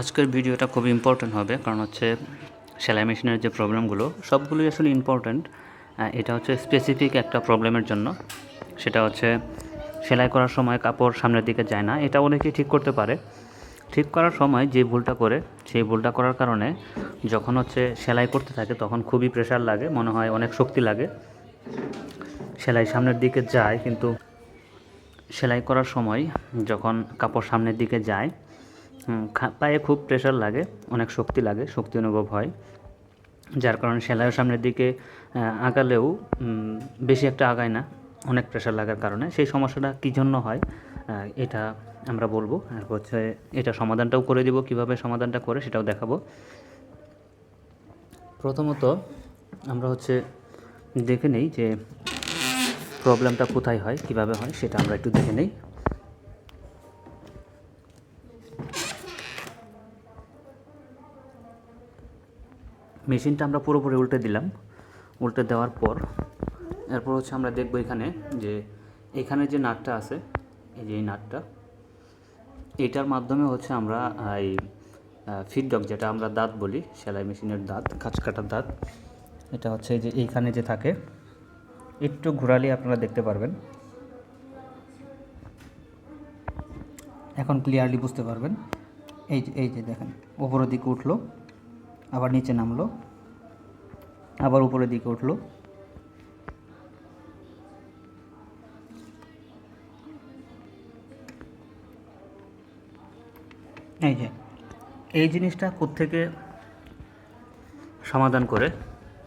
আজকের ভিডিওটা খুব ইম্পর্ট্যান্ট হবে, কারণ হচ্ছে সেলাই মেশিনের যে প্রবলেমগুলো, সবগুলোই আসলে ইম্পর্ট্যান্ট এটা হচ্ছে স্পেসিফিক একটা প্রবলেমের জন্য। সেটা হচ্ছে সেলাই করার সময় কাপড় সামনের দিকে যায় না। এটা অনেকেই ঠিক করতে পারে। ঠিক করার সময় যে ভুলটা করে, সেই ভুলটা করার কারণে যখন হচ্ছে সেলাই করতে থাকে, তখন খুবই প্রেশার লাগে, মনে হয় অনেক শক্তি লাগে। সেলাই সামনের দিকে যায়, কিন্তু সেলাই করার সময় যখন কাপড় সামনের দিকে যায় পায়ে খুব প্রেশার লাগে অনেক শক্তি লাগে শক্তি অনুভব হয়। যার কারণে সেলাইয়ের সামনের দিকে আহ, আগালেও বেশি একটা আগায় না অনেক প্রেশার লাগার কারণে। সেই সমস্যাটা কী জন্য হয় এটা আমরা বলব। আর হচ্ছে এটা সমাধানটাও করে দিব কীভাবে সমাধানটা করে সেটাও দেখাবো। প্রথমত আমরা হচ্ছে দেখে নেই যে প্রবলেমটা কোথায় হয় কীভাবে হয় সেটা আমরা একটু দেখে নেই। মেশিনটা আমরা পুরোপুরি উল্টে দিলাম। উল্টে দেওয়ার পর এরপর হচ্ছে আমরা দেখব এখানে যে এখানে যে নাটটা আছে, এই যে এই নাটটা, এটার মাধ্যমে হচ্ছে আমরা এই ফিডডক যেটা আমরা দাঁত বলি, সেলাই মেশিনের দাঁত কাঁচ কাটার দাঁত, এটা হচ্ছে যে এইখানে যে থাকে, একটু ঘোরালে আপনারা দেখতে পারবেন। এখন ক্লিয়ারলি বুঝতে পারবেন। এই যে এই যে দেখেন, উপরের দিকে উঠল। আবার নিচে নামলো, আবার উপরের দিকে উঠল। এই যে, এই জিনিসটা কোত্থেকে সমাধান করে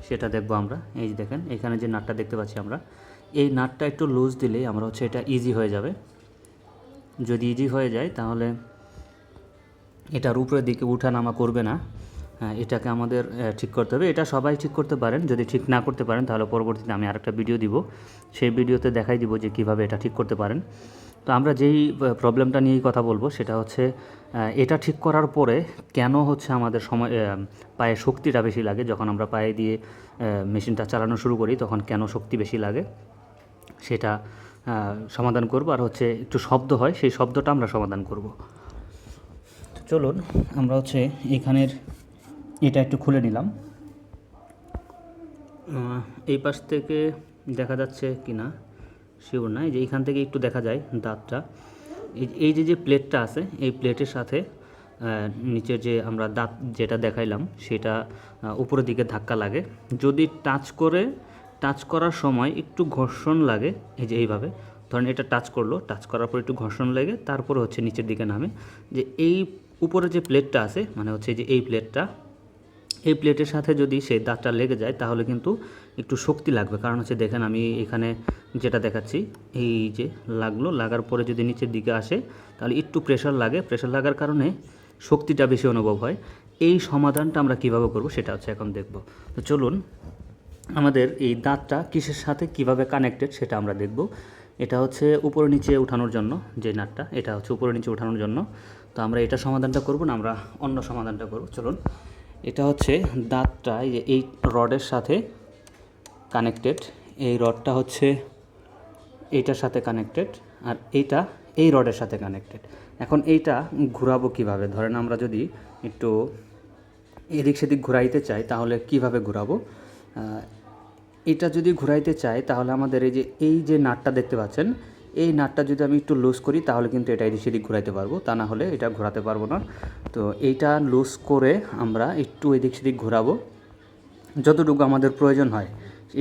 সেটা দেখব আমরা। এই যে দেখেন, এখানে যে নাটটা দেখতে পাচ্ছি আমরা, এই নাটটা একটু লুজ দিলেই আমরা হচ্ছে এটা ইজি হয়ে যাবে। যদি ইজি হয়ে যায়, তাহলে এটার উপরের দিকে উঠানামা করবে না। হ্যাঁ, এটাকে আমাদের ঠিক করতে হবে। এটা সবাই ঠিক করতে পারেন। যদি ঠিক না করতে পারেন তাহলে পরবর্তীতে আমি আরেকটা ভিডিও দিব। সেই ভিডিওতে দেখাই দিব যে কীভাবে এটা ঠিক করতে পারেন। তো আমরা যেই প্রবলেমটা নিয়েই কথা বলব সেটা হচ্ছে এটা ঠিক করার পরে কেন হচ্ছে আমাদের সময় পায়ে শক্তিটা বেশি লাগে? যখন আমরা পায়ে দিয়ে মেশিনটা চালানো শুরু করি তখন কেন শক্তি বেশি লাগে? সেটা সমাধান করব। আর হচ্ছে একটু শব্দ হয় সেই শব্দটা আমরা সমাধান করব। চলুন আমরা হচ্ছে এখানের এটা একটু খুলে নিলাম। এই পাশ থেকে দেখা যাচ্ছে কি না শিওর না যে এইখান থেকে একটু দেখা যায় দাঁতটা। এই- এই যে যে প্লেটটা আছে, এই প্লেটের সাথে নিচের যে আমরা দাঁত যেটা দেখাইলাম, সেটা উপরের দিকে ধাক্কা লাগে। যদি টাচ করে, টাচ করার সময় একটু ঘর্ষণ লাগে, এই যে এইভাবে, ধরেন এটা টাচ করল, টাচ করার পর একটু ঘর্ষণ লাগে, তারপরে হচ্ছে নিচের দিকে নামে। যে এই উপরে যে প্লেটটা আছে মানে হচ্ছে যে এই প্লেটটা এই প্লেটের সাথে যদি সেই দাঁতটা লেগে যায়, তাহলে কিন্তু একটু শক্তি লাগবে। কারণ হচ্ছে দেখেন, আমি এখানে যেটা দেখাচ্ছি, এই যে লাগল, লাগার পরে যদি নিচের দিকে আসে, তাহলে একটু প্রেশার লাগে। প্রেশার লাগার কারণে শক্তিটা বেশি অনুভব হয়। এই সমাধানটা আমরা কীভাবে করব সেটা হচ্ছে এখন দেখব। তো চলুন, আমাদের এই দাঁতটা কিসের সাথে কীভাবে কানেক্টেড সেটা আমরা দেখব। এটা হচ্ছে উপরে নিচে উঠানোর জন্য যে নাটটা, এটা হচ্ছে উপরে নিচে উঠানোর জন্য। তো আমরা এটা সমাধানটা করব না, আমরা অন্য সমাধানটা করব। চলুন। এটা হচ্ছে দাঁতটা, এই রডের সাথে কানেক্টেড এই রডটা হচ্ছে এইটার সাথে কানেক্টেড আর এইটা এই রডের সাথে কানেক্টেড এখন এইটা ঘোরাবো কীভাবে? ধরেন আমরা যদি একটু এদিক সেদিক ঘুরাইতে চাই, তাহলে কীভাবে ঘোরাবো? এটা যদি ঘুরাইতে চাই, তাহলে আমাদের এই যে এই যে নাটটা দেখতে পাচ্ছেন এই নাটটা যদি আমি একটু লুজ করি, তাহলে কিন্তু এটা এদিক সেদিক ঘুরাইতে পারব। তা না হলে এটা ঘোরাতে পারব না। তো এইটা লুজ করে আমরা একটু এদিক সেদিক ঘোরাবো। যতটুকু আমাদের প্রয়োজন হয়,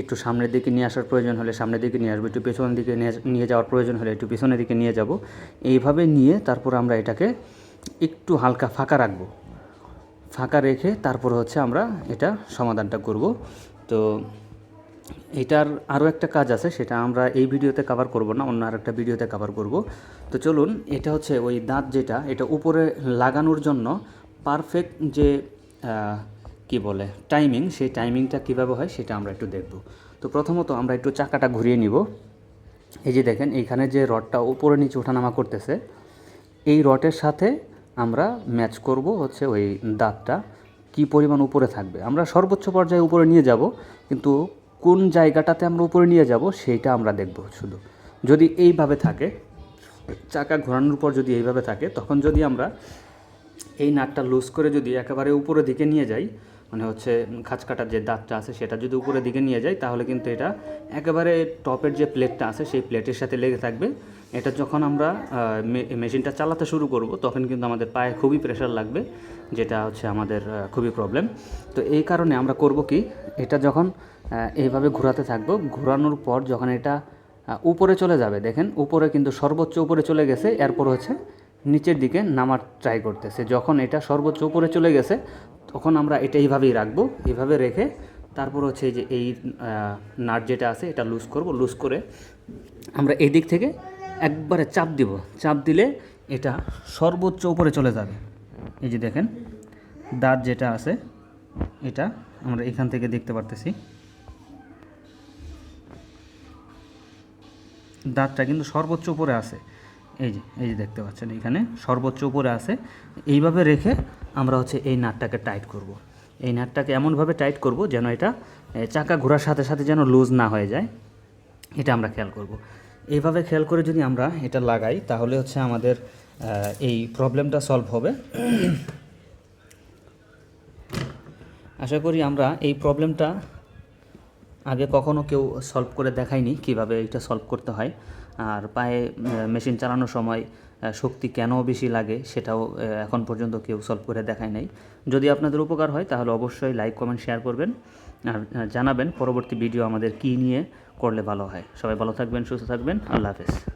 একটু সামনের দিকে নিয়ে আসার প্রয়োজন হলে সামনের দিকে নিয়ে আসব, একটু পেছনের দিকে নিয়ে যাওয়ার প্রয়োজন হলে একটু পেছনের দিকে নিয়ে যাব। এইভাবে নিয়ে তারপর আমরা এটাকে একটু হালকা ফাঁকা রাখব। ফাঁকা রেখে তারপর হচ্ছে আমরা এটা সমাধানটা করব। তো এটার আরও একটা কাজ আছে, সেটা আমরা এই ভিডিওতে কভার করব না, অন্য আরেকটা ভিডিওতে কভার করব। তো চলুন, এটা হচ্ছে ওই দাঁত যেটা, এটা উপরে লাগানোর জন্য পারফেক্ট যে কি বলে টাইমিং সেই টাইমিংটা কীভাবে হয় সেটা আমরা একটু দেখব। তো প্রথমত আমরা একটু চাকাটা ঘুরিয়ে নিব। এই যে দেখেন, এইখানে যে রডটা উপরে নিচে ওঠানামা করতেছে, এই রডের সাথে আমরা ম্যাচ করব হচ্ছে ওই দাঁতটা, কি পরিমাণ উপরে থাকবে। আমরা সর্বোচ্চ পর্যায়ে উপরে নিয়ে যাব, কিন্তু কোন জায়গাটাতে আমরা উপরে নিয়ে যাব সেইটা আমরা দেখব শুধু। যদি এইভাবে থাকে, চাকা ঘোরানোর পর যদি এইভাবে থাকে, তখন যদি আমরা এই নাটটা লুজ করে যদি একেবারে উপরের দিকে নিয়ে যাই মানে হচ্ছে খাঁচ কাটার যে দাঁতটা আছে সেটা যদি উপরের দিকে নিয়ে যাই, তাহলে কিন্তু এটা একেবারে টপের যে প্লেটটা আছে, সেই প্লেটের সাথে লেগে থাকবে। এটা যখন আমরা মেশিনটা চালাতে শুরু করব, তখন কিন্তু আমাদের পায়ে খুবই প্রেশার লাগবে, যেটা হচ্ছে আমাদের খুবই প্রবলেম তো এই কারণে আমরা করব কি, এটা যখন এইভাবে ঘোরাতে থাকব, ঘোরানোর পর যখন এটা উপরে চলে যাবে, দেখেন, উপরে কিন্তু সর্বোচ্চ উপরে চলে গেছে, এরপর হচ্ছে নিচের দিকে নামার ট্রাই করতেছে। যখন এটা সর্বোচ্চ উপরে চলে গেছে, তখন আমরা এটা এইভাবেই রাখব, এইভাবে রেখে তারপর হচ্ছে যে এই নাট যেটা আছে, এটা লুজ করব লুজ করে আমরা এই দিক থেকে একবারে চাপ দিব। চাপ দিলে এটা সর্বোচ্চ উপরে চলে যাবে। এই যে দেখেন, দাঁত যেটা আছে, এটা আমরা এখান থেকে দেখতে পারতেছি। দাঁতটা কিন্তু সর্বোচ্চ উপরে আছে। এই যে এই যে দেখতে পাচ্ছেন এখানে, সর্বোচ্চ উপরে আছে। এইভাবে রেখে আমরা হচ্ছে এই নাটটাকে টাইট করব। এই নাটটাকে এমনভাবে টাইট করব যেন এটা চাকা ঘোরার সাথে সাথে যেন লুজ না হয়ে যায়। এটা আমরা খেয়াল করব। এইভাবে খেয়াল করে যদি আমরা এটা লাগাই, তাহলে হচ্ছে আমাদের এই প্রবলেমটা সলভ হবে। আশা করি আমরা এই প্রবলেমটা আগে কখনো কেউ সলভ করে দেখায়নি, কীভাবে এটা সলভ করতে হয়। আর পায়ে মেশিন চালানোর সময় শক্তি কেন বেশি লাগে, সেটাও এখন পর্যন্ত কেউ সলভ করে দেখায় নাই। যদি আপনাদের উপকার হয়, তাহলে অবশ্যই লাইক কমেন্ট শেয়ার করবেন। আর জানাবেন পরবর্তী ভিডিও আমাদের কী নিয়ে করলে ভালো হয়। সবাই ভালো থাকবেন সুস্থ থাকবেন। আল্লাহ হাফেজ।